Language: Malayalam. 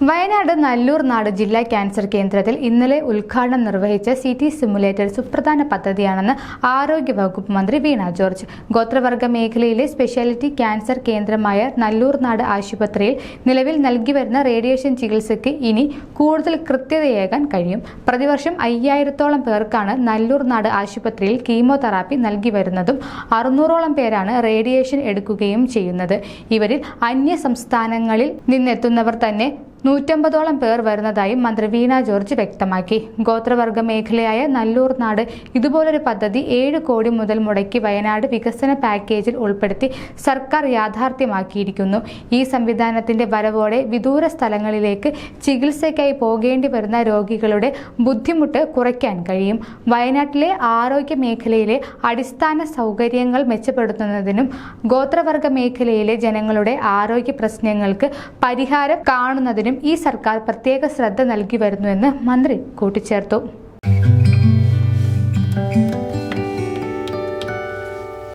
വയനാട് നല്ലൂർ നാട് ജില്ലാ ക്യാൻസർ കേന്ദ്രത്തിൽ ഇന്നലെ ഉദ്ഘാടനം നിർവഹിച്ച സി ടി സിമുലേറ്റർ സുപ്രധാന പദ്ധതിയാണെന്ന് ആരോഗ്യവകുപ്പ് മന്ത്രി വീണ ജോർജ്. ഗോത്രവർഗ മേഖലയിലെ സ്പെഷ്യാലിറ്റി ക്യാൻസർ കേന്ദ്രമായ നല്ലൂർ നാട് ആശുപത്രിയിൽ നിലവിൽ നൽകി വരുന്ന റേഡിയേഷൻ ചികിത്സയ്ക്ക് ഇനി കൂടുതൽ കൃത്യതയേകാൻ കഴിയും. പ്രതിവർഷം അയ്യായിരത്തോളം പേർക്കാണ് നല്ലൂർ നാട് ആശുപത്രിയിൽ കീമോതെറാപ്പി നൽകി വരുന്നതും അറുന്നൂറോളം പേരാണ് റേഡിയേഷൻ എടുക്കുകയും ചെയ്യുന്നത്. ഇവരിൽ അന്യ സംസ്ഥാനങ്ങളിൽ നിന്നെത്തുന്നവർ തന്നെ നൂറ്റമ്പതോളം പേർ വരുന്നതായും മന്ത്രി വീണ ജോർജ് വ്യക്തമാക്കി. ഗോത്രവർഗ മേഖലയായ നല്ലൂർ നാട് ഇതുപോലൊരു പദ്ധതി ഏഴ് കോടി മുതൽ മുടക്കി വയനാട് വികസന പാക്കേജിൽ ഉൾപ്പെടുത്തി സർക്കാർ യാഥാർത്ഥ്യമാക്കിയിരിക്കുന്നു. ഈ സംവിധാനത്തിന്റെ വരവോടെ വിദൂര സ്ഥലങ്ങളിലേക്ക് ചികിത്സയ്ക്കായി പോകേണ്ടി വരുന്ന രോഗികളുടെ ബുദ്ധിമുട്ട് കുറയ്ക്കാൻ കഴിയും. വയനാട്ടിലെ ആരോഗ്യ മേഖലയിലെ അടിസ്ഥാന സൗകര്യങ്ങൾ മെച്ചപ്പെടുത്തുന്നതിനും ഗോത്രവർഗ മേഖലയിലെ ജനങ്ങളുടെ ആരോഗ്യ പ്രശ്നങ്ങൾക്ക് പരിഹാരം കാണുന്നതിനും ഈ സർക്കാർ പ്രത്യേക ശ്രദ്ധ നൽകി വരുന്നുവെന്ന് മന്ത്രി കൂട്ടിച്ചേർത്തു.